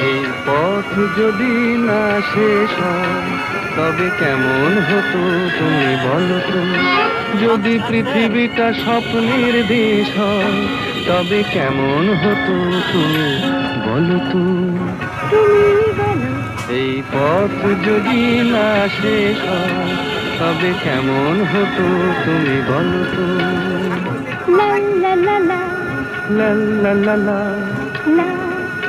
এই পথ যদি না শেষ হয় তবে কেমন হতো তুমি বলো তো? যদি পৃথিবীটা স্বপ্নের দেশ হয় তবে কেমন হতো তুমি বলো তো? এই পথ যদি না শেষ হয় তবে কেমন হতো তুমি বলো তো? লা লা লা। লা লা লা লা। লা।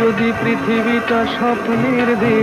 যদি পৃথিবীটা স্বপ্নের দেশ